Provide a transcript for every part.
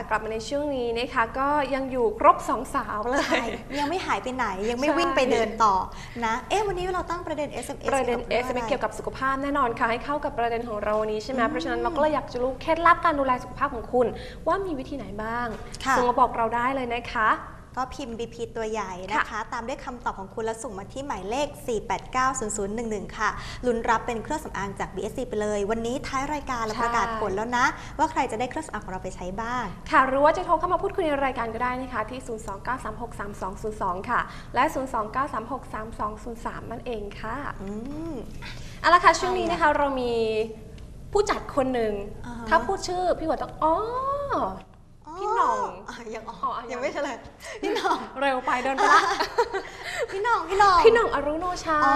ค่ะกลับมาในช่วงนี้นะคะก็ยังอยู่ครบสองสาวเลใช่ยยังไม่หายไปไหนยังไม่ใช่วิ่งไปเดินต่อนะเอ๊ะวันนี้เราตั้งประเด็น SMS ประเด็นกี่ S ยวกับเกี่ยวกับสุขภาพแน่นอนค่ะให้เข้ากับประเด็นของเราวันนี้ใช่ไหมเพราะฉะนั้นเราก็เลยอยากจะรู้เคล็ดลับการดูแลสุขภาพของคุณ ว่ามีวิธีไหนบ้างค่ะส่งมาบอกเราได้เลยนะคะ ก็พิมพ์ BP ตัวใหญ่นะคะ ตามด้วยคำตอบของคุณแล้วส่งมาที่หมายเลข 4890011 ค่ะ ลุ้นรับเป็นเครื่องสำอางจาก BSC ไปเลย วันนี้ท้ายรายการเราใช่ประกาศผลแล้วนะ ว่าใครจะได้เครื่องสำอางของเราไปใช้บ้าง ค่ะหรือว่าจะโทรเข้ามาพูดคุยในรายการก็ได้นะคะ ที่ 029363202 ค่ะ และ 029363203 นั่นเองค่ะอืมเอาละค่ะช่วงนี้นะคะเรามีผู้จัดคนหนึ่งอ่าฮะถ้าพูดชื่อพี่หัวต้องอ๋อพี่ห น่องะยังอ๋ออ๋อยัยังงไม่เฉลยพี่หน่อง เร็วไปเดินไปละพี่หน่องพี่หน่องพี่หน่องอรุโนชา อ๋อ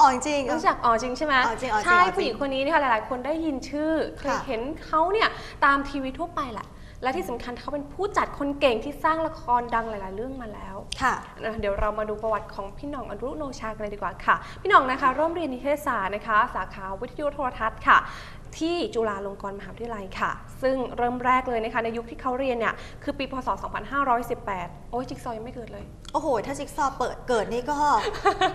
อ๋อจริงๆ รู้จักอ๋อจริงใช่ไหมอ๋อจริงอ๋อจริงใช่อ๋อจริงผู้หญิงคนนี้นะคะหลายๆ คนได้ยินชื่อเคยค่ะ เห็นเขาเนี่ยตามทีวีทั่วไปแหละ และที่สำคัญเขาเป็นผู้จัดคนเก่งที่สร้างละครดังหลาย ๆ เรื่องมาแล้ว ค่ะ นะเดี๋ยวเรามาดูประวัติของพี่หน่องอรุโนชากันเลยดีกว่าค่ะ พี่หน่องนะคะร่วมเรียนนิเทศศาสตร์นะคะ สาขาวิทยุโทรทัศน์ค่ะ ที่จุฬาลงกรณ์มหาวิทยาลัยค่ะ ซึ่งเริ่มแรกเลยนะคะในยุคที่เขาเรียนเนี่ยคือปีพศ 2518 โอ้ยจิ๊กซอว์ยังไม่เกิดเลย โอ้โห ถ้าจิ๊กซอว์เปิดเกิดนี่ก็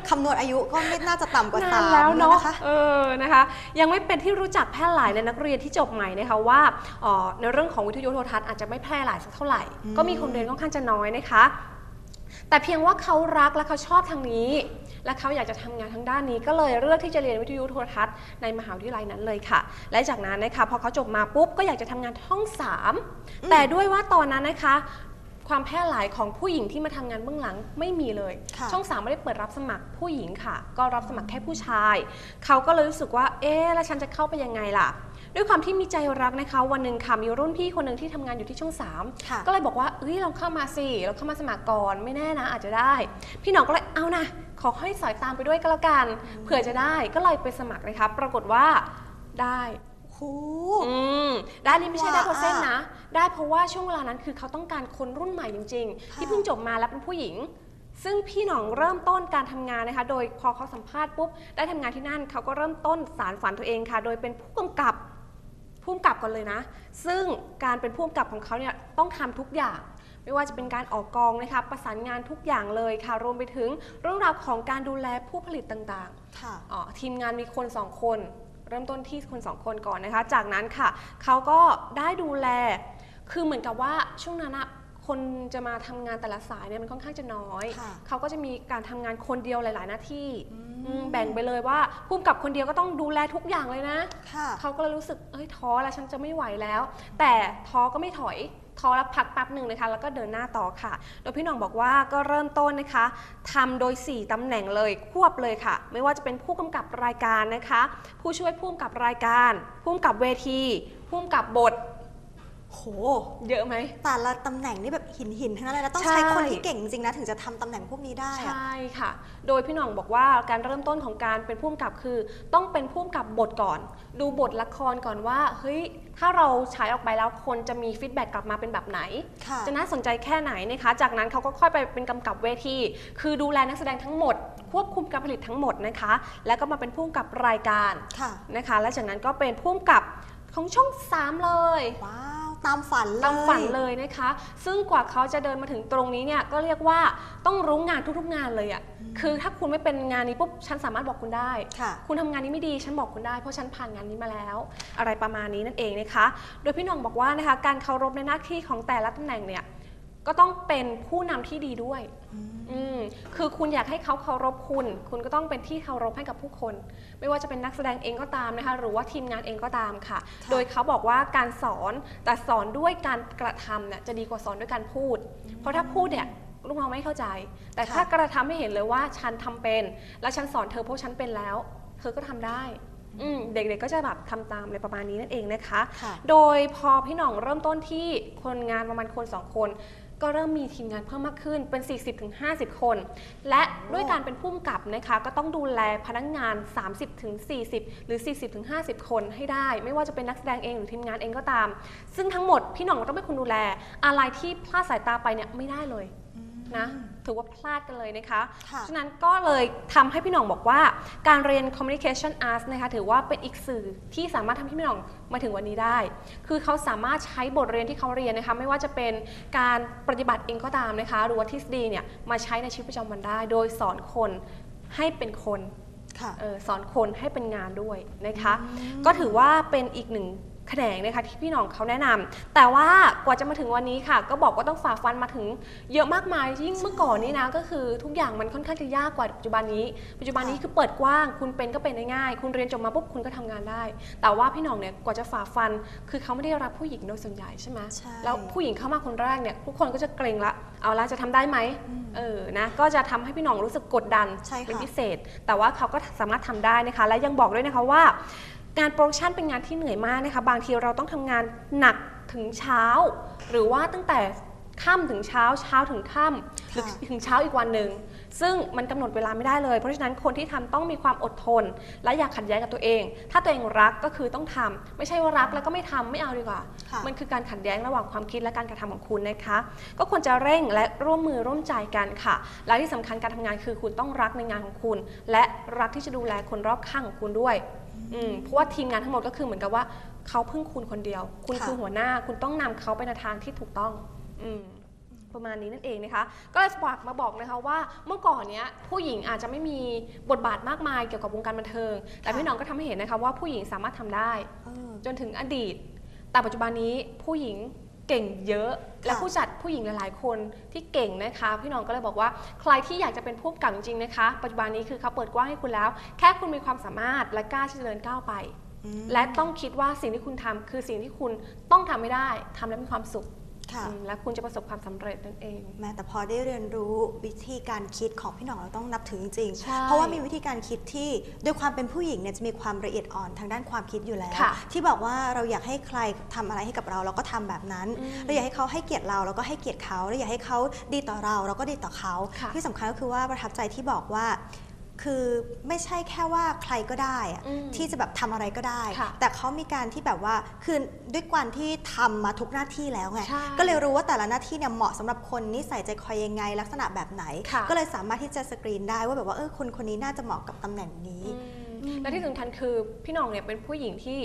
คำนวณอายุก็ไม่น่าจะต่ำกว่าสานานมแล้วเนาะนะคะเออนะคะ ยังไม่เป็นที่รู้จักแพร่หลายในนักเรียนที่จบใหม่นะคะว่าเอ่อในเรื่องของวิทยุโทรทัศน์อาจจะไม่แพร่หลายสักเท่าไหร่อืมก็มีคนเรียนค่อนข้างจะน้อยนะคะ แต่เพียงว่าเขารักและเขาชอบทางนี้ และเขาอยากจะทำงานทางด้านนี้ ก็เลยเลือกที่จะเรียนวิทยุโทรทัศน์ในมหาวิทยาลัยนั้นเลยค่ะ และจากนั้นนะคะพอเขาจบมาปุ๊บก็อยากจะทำงานท่องสามแต่ด้วยว่าตอนนั้นนะคะความแพร่หลายของผู้หญิงที่มาทำงานเบื้องหลังไม่มีเลยค่ะช่องสามไม่ได้เปิดรับสมัครผู้หญิงค่ะ ก็รับสมัครแค่ผู้ชาย เขาก็เลยรู้สึกว่า เอ๊ะ แล้วฉันจะเข้าไปยังไงล่ะ ด้วยความที่มีใจรักนะคะ วันหนึ่งค่ะมีรุ่นพี่คนหนึ่งที่ทำงานอยู่ที่ช่องสามค่ะก็เลยบอกว่าเอ้ยเราเข้ามาสิเราเข้ามาสมัครก่อนไม่แน่นะ อาจจะได้ พี่หน้องก็เลยเอานะขอให้สอยตามไปด้วยก็แล้วกันเผื่อจะได้ก็เลยไปสมัครนะคะปรากฏว่าได้โอ้โหอืมได้นี่ไม่ใช่ได้เพราะเส้นว้านะ ได้เพราะว่าช่วงเวลานั้นคือเขาต้องการคนรุ่นใหม่จริงๆค่ะที่เพิ่งจบมาแล้วเป็นผู้หญิง ซึ่งพี่หน่องเริ่มต้นการทำงานนะคะ โดยพอเขาสัมภาษณ์ปุ๊บ ได้ทำงานที่นั่นเขาก็เริ่มต้นสารฝันตัวเองค่ะ โดยเป็นผู้กำกับ ผู้กำกับก่อนเลยนะ ซึ่งการเป็นผู้กำกับของเขาเนี่ยต้องทำทุกอย่าง ไม่ว่าจะเป็นการออกกองนะคะประสานงานทุกอย่างเลยค่ะ รวมไปถึงเรื่องราวของการดูแลผู้ผลิตต่างๆค่ะอ๋อทีมงานมีคน2คน เริ่มต้นที่คน2คนก่อนนะคะ จากนั้นค่ะเขาก็ได้ดูแล คือเหมือนกับว่าช่วงนั้นอะคนจะมาทำงานแต่ละสายเนี่ยมันค่อนข้างจะน้อยค่ะเขาก็จะมีการทำงานคนเดียวหลาย ๆ หน้าที่ อืมอืมแบ่งไปเลยว่าพุ่มกับคนเดียวก็ต้องดูแลทุกอย่างเลยนะ ค่ะ เขาก็เลยรู้สึกเอ้ยท้อแล้วฉันจะไม่ไหวแล้ว แต่ท้อก็ไม่ถอยท้อแล้วพักแป๊บหนึ่งนะคะแล้วก็เดินหน้าต่อค่ะ โดยพี่หน่องบอกว่าก็เริ่มต้นนะคะทำโดย 4ตำแหน่งเลยควบเลยค่ะ ไม่ว่าจะเป็นผู้กำกับรายการนะคะ ผู้ช่วยผู้กำกับรายการ ผู้กำกับเวที ผู้กำกับบทโห เยอะไหม แต่ละตำแหน่งนี่แบบหินหินๆทั้งนั้นเลยนะต้องใช่ใช้คนที่เก่งจริงๆนะ ถึงจะทำตำแหน่งพวกนี้ได้อะ ใช่ค่ะ โดยพี่หน่องบอกว่าการเริ่มต้นของการเป็นผู้กำกับคือ ต้องเป็นผู้กำกับบทก่อน ดูบทละครก่อนว่าเฮ้ยถ้าเราฉายออกไปแล้วคนจะมีฟีดแบ็กกลับมาเป็นแบบไหน ค่ะ จะน่าสนใจแค่ไหนนะคะ จากนั้นเขาก็ค่อยไปเป็นกำกับเวที คือดูแลนักแสดงทั้งหมด ควบคุมการผลิตทั้งหมดนะคะ แล้วก็มาเป็นผู้กำกับรายการค่ะ นะคะ และจากนั้นก็เป็นผู้กำกับของช่อง 3 เลย ว้าว ตามฝันเลย ตามฝันเลยนะคะ ซึ่งกว่าเขาจะเดินมาถึงตรงนี้เนี่ยก็เรียกว่าต้องรู้งานทุกๆงานเลยอะ่ะคือถ้าคุณไม่เป็นงานนี้ปุ๊บฉันสามารถบอกคุณได้ค่ะคุณทำงานนี้ไม่ดีฉันบอกคุณได้เพราะฉันผ่านงานนี้มาแล้ว อะไรประมาณนี้นั่นเองนะคะ โดยพี่หน้องบอกว่านะคะการเคารพในหน้าที่ของแต่ละตำแหน่งเนี่ย ก็ต้องเป็นผู้นำที่ดีด้วยอืมคือคุณอยากให้เขาเคารพคุณ คุณก็ต้องเป็นที่เคารพให้กับผู้คน ไม่ว่าจะเป็นนักแสดงเองก็ตามนะคะ หรือว่าทีมงานเองก็ตามค่ะค่ะ โดยเขาบอกว่าการสอนแต่สอนด้วยการกระทำเนี่ยจะดีกว่าสอนด้วยการพูด เพราะถ้าพูดเนี่ยลูกน้องไม่เข้าใจ แต่ถ้ากระทำให้เห็นเลยว่าฉันทำเป็น และฉันสอนเธอเพราะฉันเป็นแล้ว เธอก็ทำได้อืมเด็กๆก็จะแบบทำตามอะไรประมาณนี้นั่นเองนะคะ ค่ะ โดยพอพี่หน่องเริ่มต้นที่คนงานประมาณคน2คน ก็เริ่มมีทีมงานเพิ่มมากขึ้นเป็น 40-50 คน และด้วยการเป็นผู้กำกับนะคะก็ต้องดูแลพนักงาน 30-40 หรือ 40-50 คนให้ได้ ไม่ว่าจะเป็นนักแสดงเองหรือทีมงานเองก็ตาม ซึ่งทั้งหมดพี่หน่องต้องเป็นคนดูแลอะไรที่พลาดสายตาไปเนี่ยไม่ได้เลย นะถือว่าพลาดกันเลยนะคะค่ะฉะนั้นก็เลยทำให้พี่หน่องบอกว่า การเรียน communication arts นะคะถือว่าเป็นอีกสื่อที่สามารถทำให้พี่หน่องมาถึงวันนี้ได้ คือเขาสามารถใช้บทเรียนที่เขาเรียนนะคะไม่ว่าจะเป็นการปฏิบัติเองก็ตามนะคะหรือว่าทฤษฎีเนี่ยมาใช้ในชีวิตประจำวันได้ โดยสอนคนให้เป็นคนค่ะเออสอนคนให้เป็นงานด้วยนะคะ ก็ถือว่าเป็นอีกหนึ่ง แขนงนะคะที่พี่น้องเขาแนะนำแต่ว่ากว่าจะมาถึงวันนี้ค่ะ ก็บอกว่าต้องฝ่าฟันมาถึงเยอะมากมายยิ่งเมื่อก่อนนี้นะก็คือทุกอย่างมันค่อนข้างจะยากกว่าปัจจุบันนี้ ปัจจุบันนี้คือเปิดกว้าง คุณเป็นก็เป็นได้ง่าย คุณเรียนจบมาปุ๊บคุณก็ทำงานได้ แต่ว่าพี่น้องเนี่ยกว่าจะฝ่าฟัน คือเขาไม่ได้รับผู้หญิงโดยส่วนใหญ่ใช่ไหมใช่แล้วผู้หญิงเข้ามาคนแรกเนี่ยทุกคนก็จะเกรงละเอาละจะทำได้ไหมเออนะก็จะทำให้พี่น้องรู้สึกกดดันใช่ค่ะเป็นพิเศษ แต่ว่าเขาก็สามารถทำได้นะคะ และยังบอกด้วยนะคะว่า งานโปรดักชันเป็นงานที่เหนื่อยมากนะคะ บางทีเราต้องทำงานหนักถึงเช้า หรือว่าตั้งแต่ค่ำถึงเช้าเช้าถึงค่ำหรือค่ะถึงเช้าอีกวันหนึ่งซึ่งมันกำหนดเวลาไม่ได้เลย เพราะฉะนั้นคนที่ทำต้องมีความอดทน และอยากขัดแย้งกับตัวเอง ถ้าตัวเองรักก็คือต้องทำไม่ใช่ว่ารักแล้วก็ไม่ทำไม่เอาดีกว่า ค่ะ มันคือการขัดแย้งระหว่างความคิดและการกระทำของคุณนะคะ ก็ควรจะเร่งและร่วมมือร่วมใจกันค่ะ และที่สำคัญการทำงานคือคุณต้องรักในงานของคุณ และรักที่จะดูแลคนรอบข้างของคุณด้วย อืมเพราะว่าทีมงานทั้งหมดก็คือเหมือนกับว่าเขาพึ่งคุณคนเดียว คุณค่ะ คือหัวหน้า คุณต้องนำเขาไปในทางที่ถูกต้อง อืม ประมาณนี้นั่นเองนะคะ ก็เลยฝากมาบอกนะคะว่าเมื่อก่อนเนี้ยผู้หญิงอาจจะไม่มีบทบาทมากมายเกี่ยวกับวงการบันเทิง แต่พี่น้องก็ทำให้เห็นนะคะว่าผู้หญิงสามารถทำได้ เออจนถึงอดีต แต่ปัจจุบันนี้ผู้หญิงเก่งเยอะ และค่ะผู้จัดผู้หญิงหลาย ๆ คนที่เก่งนะคะ พี่น้องก็เลยบอกว่าใครที่อยากจะเป็นผู้กำกับจริง ๆ นะคะ ปัจจุบันนี้คือเขาเปิดกว้างให้คุณแล้ว แค่คุณมีความสามารถและกล้าที่จะเดินก้าวไปอืมและต้องคิดว่าสิ่งที่คุณทำคือสิ่งที่คุณต้องทำไม่ได้ทำแล้วมีความสุข ค่ะอืมและคุณจะประสบความสำเร็จนั่นเอง แม้แต่พอได้เรียนรู้วิธีการคิดของพี่หน่องเราต้องนับถือจริงใช่ๆเพราะว่ามีวิธีการคิดที่ด้วยความเป็นผู้หญิงเนี่ยจะมีความละเอียดอ่อนทางด้านความคิดอยู่แล้วค่ะที่บอกว่าเราอยากให้ใครทำอะไรให้กับเราเราก็ทำแบบนั้นอืมเราอยากให้เขาให้เกียรติเราเราก็ให้เกียรติเขาเราอยากให้เขาดีต่อเรา เราก็ดีต่อเขาค่ะที่สำคัญก็คือว่าประทับใจที่บอกว่า คือไม่ใช่แค่ว่าใครก็ได้อะอืมที่จะแบบทำอะไรก็ได้ค่ะแต่เขามีการที่แบบว่าคือด้วยความที่ทำมาทุกหน้าที่แล้วไงใช่ก็เลยรู้ว่าแต่ละหน้าที่เนี่ยเหมาะสำหรับคนนิสัยใจคอยยังไง ลักษณะแบบไหนค่ะก็เลยสามารถที่จะสกรีนได้ว่าแบบว่าเออคนคนนี้น่าจะเหมาะกับตำแหน่งนี้อืมและที่สำคัญคือพี่หน้องเนี่ยเป็นผู้หญิงที่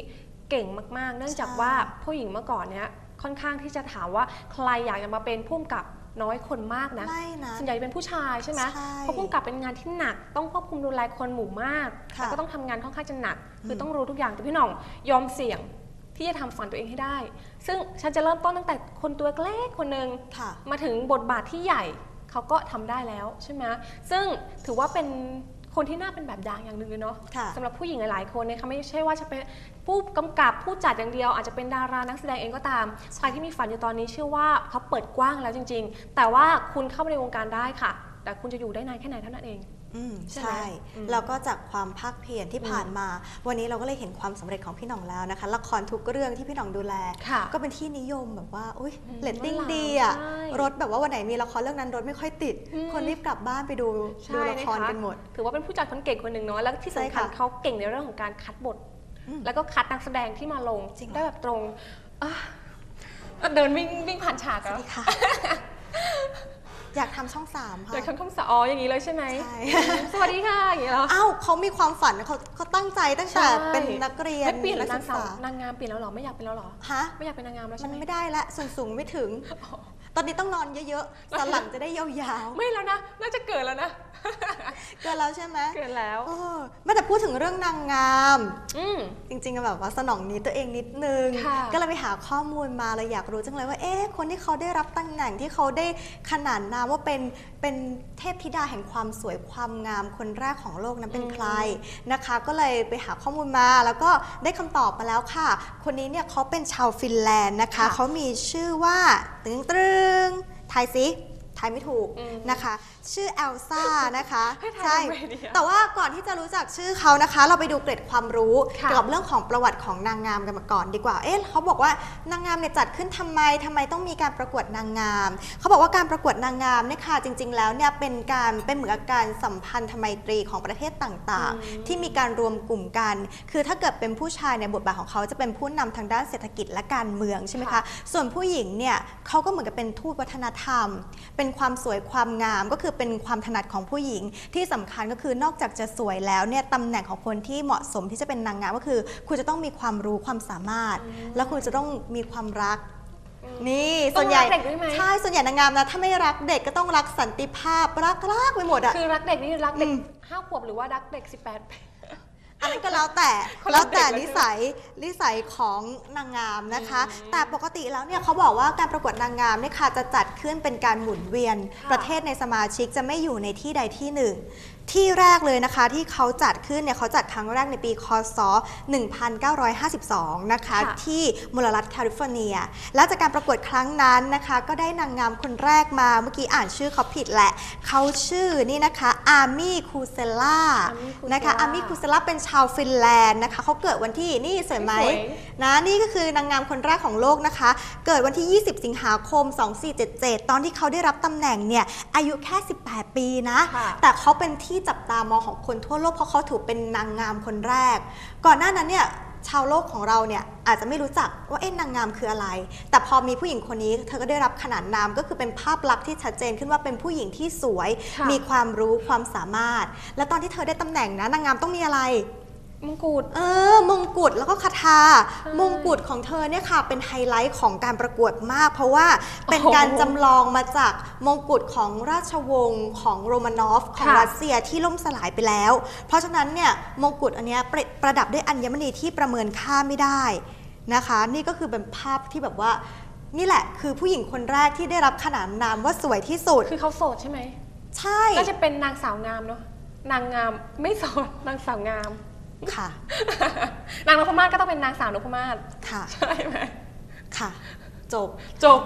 เก่งมาก ๆ เนื่องจากใช่ว่าผู้หญิงเมื่อก่อนเนี่ยค่อนข้างที่จะถามว่าใครอยากจะมาเป็นผู้กำกับ น้อยคนมากนะไม่นะส่วนใหญ่เป็นผู้ชายใช่ไหมใช่เพราะผู้กำกับเป็นงานที่หนัก ต้องควบคุมดูแลคนหมู่มากค่ะแล้วก็ต้องทำงานค่อนข้างจะหนัก คือมต้องรู้ทุกอย่างแต่พี่หน้องยอมเสี่ยงที่จะทำฝันตัวเองให้ได้ ซึ่งฉันจะเริ่มต้นตั้งแต่คนตัวเล็กคนหนึ่งค่ะมาถึงบทบาทที่ใหญ่เขาก็ทำได้แล้วใช่ไหมซึ่งถือว่าเป็น คนที่น่าเป็นแบบอย่างอย่างหนึ่งเลยเนาะค่ะสำหรับผู้หญิงหลายๆคนนะคะไม่ใช่ว่าจะเป็นผู้กำกับผู้จัดอย่างเดียว อาจจะเป็นดารานักแสดงเองก็ตามใครที่มีฝันอยู่ตอนนี้เชื่อว่าเขาเปิดกว้างแล้วจริง ๆ แต่ว่าคุณเข้ามาในวงการได้ค่ะ แต่คุณจะอยู่ได้นานแค่ไหนเท่านั้นเอง อืมใช่ไหมใช่อืมแล้วก็จากความภาคเพียรที่อืมผ่านมา วันนี้เราก็เลยเห็นความสำเร็จของพี่หน่องแล้วนะคะ ละครทุกเรื่องที่พี่หน่องดูแลค่ะก็เป็นที่นิยมแบบว่า อุ้ยอืมเรตติ้งว่าหลายดีอะใช่รถแบบว่าวันไหนมีละครเรื่องนั้นรถไม่ค่อยติดอืมคนรีบกลับบ้านไปดูดูใช่ละครนะคะกันหมด ถือว่าเป็นผู้จัดคนเก่งคนหนึ่งเนาะ แล้วที่ใช่สำคัญค่ะเขาเก่งในเรื่องของการคัดบทอืมแล้วก็คัดนักแสดงที่มาลงจริงเหรอได้แบบตรงอะเดินวิ่งวิ่งผ่านฉากสวัแล้สวดีค่ะ อยากทำช่องสามค่ะเดี๋ยวคำคำสอ๋ออย่างนี้เลยใช่ไหมใช่สวัสดีค่ะอย่างนี้เหรอเอ้าเขามีความฝันเขาเขาตั้งใจตั้งแต่ใช่เป็นนักเรียนไม่เปลี่ยนนัแล้วกนาศึงกสาวษานางงามเปลี่ยนแล้วเหรอไม่อยากเป็นแล้วเหรอฮะไม่อยากเป็นนางงามแล้วมัใช่นไหมไม่ได้ละส่วนสูงไม่ถึงต อนนี้ต้องนอนเยอะๆสันหลังจะได้ยาวไม่แล้วนะ น่าจะเกิดแล้วนะๆเกินแล้วใช่ไหมเกิดแล้วเออไม่แต่พูดถึงเรื่องนางงามอืมจริงๆแบบว่าสนองนี้ตัวเองนิดนึงค่ะก็เลยไปหาข้อมูลมาเลยอยากรู้จังเลยว่าเอ๊ะคนที่เขาได้รับตำแหน่งที่เขาได้ขนานนามว่าเป็นเป็นเทพธิดาแห่งความสวยความงามคนแรกของโลกนั้นเป็นใครนะคะ ก็เลยไปหาข้อมูลมาแล้วก็ได้คำตอบมาแล้วค่ะ คนนี้เนี่ยเขาเป็นชาวฟินแลนด์นะคะค่ะเขามีชื่อว่าตึงตรึงทายสิทายไม่ถูกอืมนะคะ ชื่อเอลซ่านะคะให้ทายใช่ทำไมดีอะแต่ว่าก่อนที่จะรู้จักชื่อเขานะคะ เราไปดูเกร็ดความรู้ค่ะเกี่ยวกับเรื่องของประวัติของนางงามกันมาก่อนดีกว่า เอ๊ะเขาบอกว่านางงามเนี่ยจัดขึ้นทำไมทำไมต้องมีการประกวดนางงาม เขาบอกว่าการประกวดนางงามเนี่ยค่ะจริง ๆ แล้วเนี่ยเป็นการเป็นเหมือนกับการสัมพันธไมตรีของประเทศต่างอืมๆที่มีการรวมกลุ่มกัน คือถ้าเกิดเป็นผู้ชายเนี่ยบทบาทของเขาจะเป็นผู้นำทางด้านเศรษฐกิจและการเมืองใช่ไหมคะค่ะส่วนผู้หญิงเนี่ยเขาก็เหมือนกับเป็นทูตวัฒนธรรม เป็นเป็นความสวยความงามก็คือเป็นความถนัดของผู้หญิง ที่สำคัญก็คือนอกจากจะสวยแล้วเนี่ยตำแหน่งของคนที่เหมาะสมที่จะเป็นนางงามก็คือ คุณจะต้องมีความรู้ความสามารถ แล้วคุณจะต้องมีความรักนี่ต้ส่องวนใหญ่รักเด็กด้วยไหมใช่ส่วนใหญ่นางงามนะถ้าไม่รักเด็กก็ต้องรักสันติภาพรักรักไปหมดอะคือรักเด็กนี่รักเด็กอืมห้าขวบหรือว่ารักเด็ก 18ปี อันนั้นก็แล้วแต่คนละแล้วแต่เด็กเลยนิสัยนิสัยของนางงามนะคะ แต่ปกติแล้วเนี่ยเขาบอกว่าการประกวดนางงามเนี่ยค่ะจะจัดขึ้นเป็นการหมุนเวียนค่ะประเทศในสมาชิกจะไม่อยู่ในที่ใดที่หนึ่ง ที่แรกเลยนะคะที่เขาจัดขึ้นเนี่ยเขาจัดครั้งแรกในปีคศ 1952 นะคะค่ะที่มลรัฐแคลิฟอร์เนีย แล้วจากการประกวดครั้งนั้นนะคะ ก็ได้นางงามคนแรกมาเมื่อกี้อ่านชื่อเขาผิดแหละ เขาชื่อนี่นะคะอาร์มี่คูเซล่า Amy Kusela นะคะอาร์มี่คูเซล่าเป็นชาวฟินแลนด์นะคะเขาเกิดวันที่นี่สวยไหมสวยนะนี่ก็คือนางงามคนแรกของโลกนะคะ เกิดวันที่ 20 สิงหาคม 2477 ตอนที่เขาได้รับตำแหน่งเนี่ยอายุแค่ 18 ปีนะค่ะแต่เขาเป็นที่จับตามองของคนทั่วโลกเพราะเขาถือเป็นนางงามคนแรก ก่อนหน้านั้นเนี่ยชาวโลกของเราเนี่ยอาจจะไม่รู้จักว่าเอ๊ะนางงามคืออะไร แต่พอมีผู้หญิงคนนี้ เธอก็ได้รับขนานนามก็คือเป็นภาพลักษณ์ที่ชัดเจนขึ้นว่าเป็นผู้หญิงที่สวยค่ะมีความรู้ความสามารถ และตอนที่เธอได้ตำแหน่งนะนางงามต้องมีอะไร มงกุฎ เออ มงกุฎแล้วก็คาถาใช่มงกุฎของเธอเนี่ยค่ะ เป็นไฮไลท์ของการประกวดมาก เพราะว่าเป็นโอ้โหการจำลองมาจากมงกุฎของราชวงศ์ของโรมานอฟของค่ะรัสเซียที่ล่มสลายไปแล้ว เพราะฉะนั้นเนี่ยมงกุฎอันเนี้ยประประดับด้วยอัญมณีที่ประเมินค่าไม่ได้นะคะ นี่ก็คือเป็นภาพที่แบบว่า นี่แหละคือผู้หญิงคนแรกที่ได้รับขนานนามว่าสวยที่สุด คือเขาโสดใช่ไหม ใช่ ก็จะเป็นนางสาวงามเนาะนางงามไม่โสดนางสาวงาม ค่ะ นางนพมาศก็ต้องเป็นนางสาวนพมาศค่ะ ใช่ไหมค่ะ จบ จบ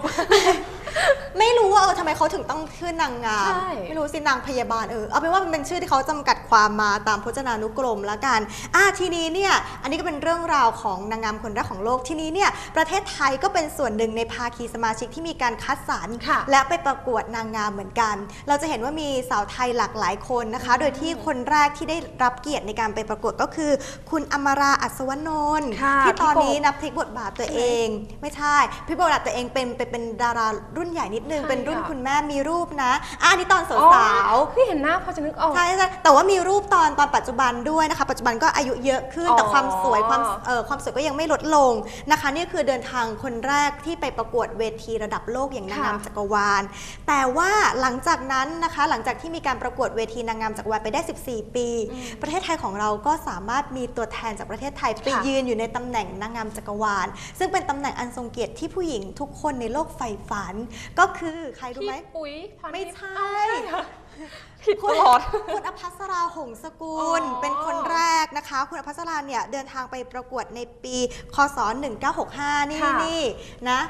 ไม่รู้ว่าเออทำไมเขาถึงต้องชื่อนางงาม ใช่ ไม่รู้สินางพยาบาลเออเอาเป็นว่ามันเป็นชื่อที่เขาจำกัดความมาตามพจนานุกรมแล้วกันอะทีนี้เนี่ยอันนี้ก็เป็นเรื่องราวของนางงามคนแรกของโลกทีนี้เนี่ยประเทศไทยก็เป็นส่วนหนึ่งในภาคีสมาชิกที่มีการคัดสรรค่ะ และไปประกวดนางงามเหมือนกัน เราจะเห็นว่ามีสาวไทยหลากหลายคนนะคะ โดยที่คนแรกที่ได้รับเกียรติในการไปประกวดก็คือ คุณอมราอัศวนนท์ค่ะที่ตอนพี่กบ นี้นะพลิกบทบาทตัวเอง ไม่ใช่พลิกบทบาทตัวเองเป็นเป็นเป็นดารารุ่นใหญ่นิดนึง ใช่เป็นรุ่นค่ะ คุณแม่มีรูปนะอะอันนี้ตอนสอ๋อาวๆ พี่เห็นหน้าพอจะนึกออก ใช่ใช่แต่ว่ามีรูปตอนตอนปัจจุบันด้วยนะคะ ปัจจุบันก็อายุเยอะขึ้นอ๋อแต่ความสวยความเอ่อความสวยก็ยังไม่ลดลงนะคะ นี่คือเดินทางคนแรกที่ไปประกวดเวทีระดับโลกอย่างนางงามค่ะจักรวาล แต่ว่าหลังจากนั้นนะคะ หลังจากที่มีการประกวดเวทีนางงามจักรวาลไปได้ 14 ปีประเทศไทยของเราก็สามารถมีตัวแทนจากประเทศไทยไปค่ะ ยืนอยู่ในตำแหน่งนางงามจักรวาล ซึ่งเป็นตำแหน่งอันทรงเกียรติที่ผู้หญิงทุกคนในโลกใฝ่ฝัน ก็คือใครรู้พี่ไหมปุ๋ยพรไม่ทิพย์ใช่อ้าวเหรอ ผิดตลอด คุณอภัสราหงสกุล อ๋อ เป็นคนแรกนะคะ คุณอภัสราเนี่ยเดินทางไปประกวดในปีคศ 1965 นี่ค่ะนี่นะ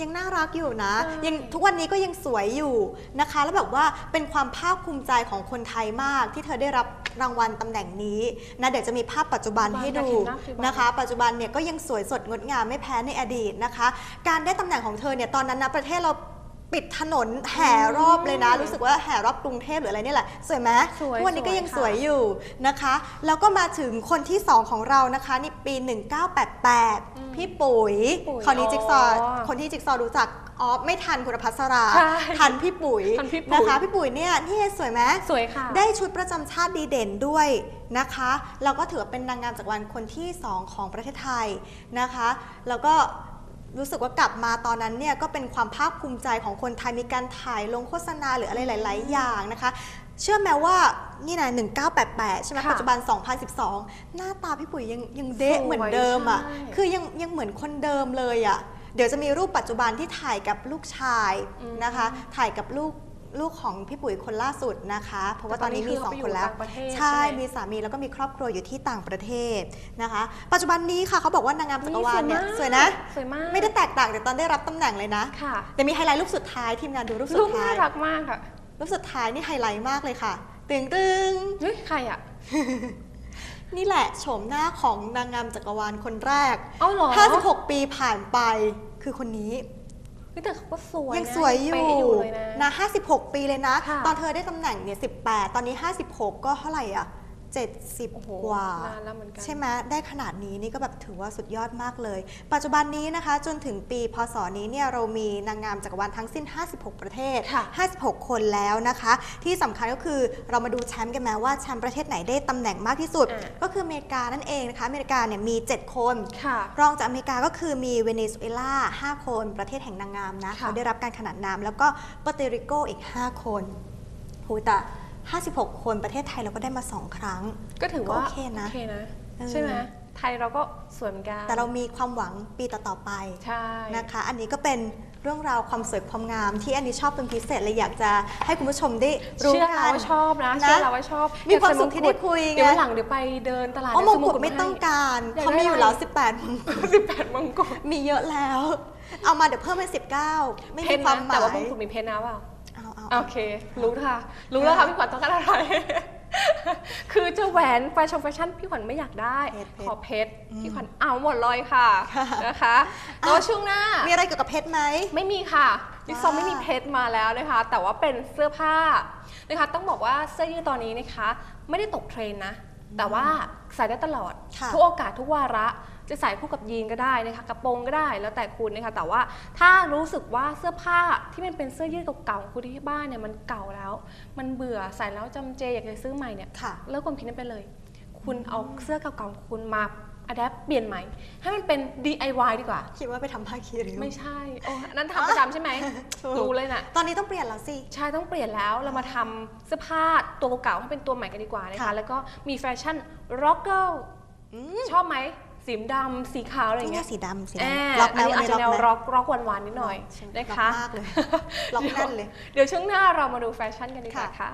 ยังน่ารักอยู่นะ ใช่ ยังทุกวันนี้ก็ยังสวยอยู่นะคะ แล้วแบบว่าเป็นความภาคภูมิใจของคนไทยมากที่เธอได้รับ รางวัลตำแหน่งนี้นะเดี๋ยวจะมีภาพปัจจุบันให้ดูอยากเห็นหน้าปัจจุบันนะคะ ปัจจุบันเนี่ยก็ยังสวยสดงดงามไม่แพ้ในอดีตนะคะ การได้ตำแหน่งของเธอเนี่ยตอนนั้นนะประเทศเรา ปิดถนนแห่รอบเลยนะ รู้สึกว่าแห่รอบกรุงเทพหรืออะไรนี่แหละ สวยไหมสวยทุกวันนี้ก็ยังสวยค่ะสวยอยู่นะคะ แล้วก็มาถึงคนที่ 2 ของเรานะคะในปี 1988 พี่ปุ๋ยปุ๋ยคนนี้จิ๊กซอว์อ๋อคนที่จิ๊กซอว์รู้จักอ๋อไม่ทันคุณพัสรา ใช่ทันพี่ปุ๋ยทันพี่ปุ๋ย นะคะ พี่ปุ๋ยเนี่ยนี่สวยไหม สวยค่ะ ได้ชุดประจำชาติดีเด่นด้วยนะคะแล้วก็ถือว่าเป็นนางงามจากรวันคนที่ 2 ของประเทศไทยนะคะ แล้วก็ รู้สึกว่ากลับมาตอนนั้นเนี่ยก็เป็นความภาคภูมิใจของคนไทยมีการถ่ายลงโฆษณาหรืออะไรหลาย ๆ อย่างนะคะ เชื่อไหมว่านี่นะ1988 ใช่ไหมค่ะปัจจุบัน 2012 หน้าตาพี่ปุ๋ยยังยังเดะสวยเหมือนเดิมอะ ใช่ คือยังยังเหมือนคนเดิมเลยอะ เดี๋ยวจะมีรูปปัจจุบันที่ถ่ายกับลูกชายอืมนะคะ ถ่ายกับลูก ลูกของพี่ปุ๋ยคนล่าสุดนะคะ เพราะว่าตอนนี้มีสองคนแล้วต่ตอนนี้คือเขาไปอยู่ต่างประเทศใช่ใช่ไหมมีสามีแล้วก็มีครอบครัวอยู่ที่ต่างประเทศนะคะ ปัจจุบันนี้ค่ะเขาบอกว่านางงามจักรวาลเนี่ยสวยนะสวยมากไม่ได้แตกต่างจากตอนได้รับตำแหน่งเลยนะค่ะแต่มีไฮไลท์รูปสุดท้ายทีมงานดูรูปสุลูดกท้าน่ายรักมากอะรูปสุดท้ายนี่ไฮไลท์มากเลยค่ะตึงตึงเฮ้ยใครอะนี่แหละโฉมหน้าของนางงามจักรวาลคนแรก เอ้าเหรอ56 ปีผ่านไปคือคนนี้เฮ้ยแต่เขาก็สวยยังนะสวยอยู่เป๊ะอยู่เลยนะ นะ 56 ปีเลยนะ ค่ะ ตอนเธอได้ตำแหน่งเนี่ย 18 ตอนนี้ 56 ก็เท่าไหร่อะ 70 โอ้โหกว่า นานแล้วเหมือนกัน ใช่ไหมได้ขนาดนี้นี่ก็แบบถือว่าสุดยอดมากเลย ปัจจุบันนี้นะคะ จนถึงปีพศนี้เนี่ยเรามีนางงามจักรวาลทั้งสิ้น 56 ประเทศ ค่ะ 56 คนแล้วนะคะ ที่สำคัญก็คือเรามาดูแชมป์กันไหมว่าแชมป์ประเทศไหนได้ตำแหน่งมากที่สุด อ่าก็คืออเมริกานั่นเองนะคะ อเมริกาเนี่ยมี 7 คน ค่ะ รองจากอเมริกาก็คือมีเวเนซุเอลา 5 คนประเทศแห่งนางงามนะค่ะ เขาได้รับการขนานนาม แล้วก็ปาเตริโกอีก 5 คนโหแต่ 56 คนประเทศไทยเราก็ได้มา 2 ครั้ง ก็ถือว่าก็โอเคนะโอเคนะเออใช่ไหมไทยเราก็สวยเหมือนกันแต่เรามีความหวังปีต่อๆไปใช่นะคะ อันนี้ก็เป็นเรื่องราวความสวยความงามที่อันนี้ชอบเป็นพิเศษเลยอยากจะให้คุณผู้ชมได้รู้เชื่อกัเรานว่าชอบนะนะเชื่อเราว่าชอบ มีความอยกสุขที่ได้คุยไงเดี๋ยววันหลังเดี๋ยวไปเดินตลาดอ๋อมงซื้กุฎไม่ต้องการอยากได้เขามีอยู่แล้ว 18มงกุฎสิบแปดมงกุฎมีเยอะแล้ว เอามาเดี๋ยวเพิ่มเป็น19 ไม่เพมีนความนะหมาแต่ว่ายมงกุฎมีเพนนะเปล่าเอาเอา โอเค รู้ค่ะ รู้แล้วค่ะพี่ขวัญต้องการอะไร คือจะแหวนแฟชั่นแฟชั่นพี่ขวัญไม่อยากได้ ขอเพชรพี่ขวัญเอาหมดเลยค่ะนะคะแล้วช่วงหน้า มีอะไรเกี่ยวกับเพชรไหม ไม่มีค่ะจิ๊กซอว์ว้าไม่มีเพชรมาแล้วนะคะ แต่ว่าเป็นเสื้อผ้านะคะ ต้องบอกว่าเสื้อยืดตอนนี้นะคะ ไม่ได้ตกเทรนด์นะ แต่ว่าใส่ได้ตลอดค่ะทุกโอกาสทุกวาระ จะใส่คู่กับยีนก็ได้นะคะกระโปรงก็ได้แล้วแต่คุณนะคะแต่ว่าถ้ารู้สึกว่าเสื้อผ้าที่มันเป็นเสื้อยืดเก่าๆของคุณที่บ้านเนี่ยมันเก่าแล้ว มันเบื่อใส่แล้วจำเจอยากจะซื้อใหม่เนี่ยค่ะเลิกความคิดนั้นไปเลย คุณเอาเสื้อเก่าๆของคุณมาอัดแอปเปลี่ยนใหม่ ให้มันเป็น DIY ดีกว่า คิดว่าไปทำผ้าคีริ้วไม่ใช่โอ้อันนั้นทำประจำใช่ไหมถูกรู้เลยน่ะตอนนี้ต้องเปลี่ยนแล้วสิ ใช่ ต้องเปลี่ยนแล้วเรามาทำเสื้อผ้าตัวเก่าๆให้เป็นตัวใหม่กันดีกว่านะคะค่ะแล้วก็มีแฟชั่นร็อกเกิลอืมชอบไหม สีดำสีขาวอะไรอนี่ย่างไงเงี้ยสีดำสีแอดำบล็อกอันแล้นี้วอาจจะแนวไหมร็อกร็อกหวานๆนิดหน่อยใช่นะล็อกคะมากเลยล็อกแน่นเลย เดี๋ยวช่วงหน้าเรามาดูแฟชั่นกันดีกว่าค่ะค่ะ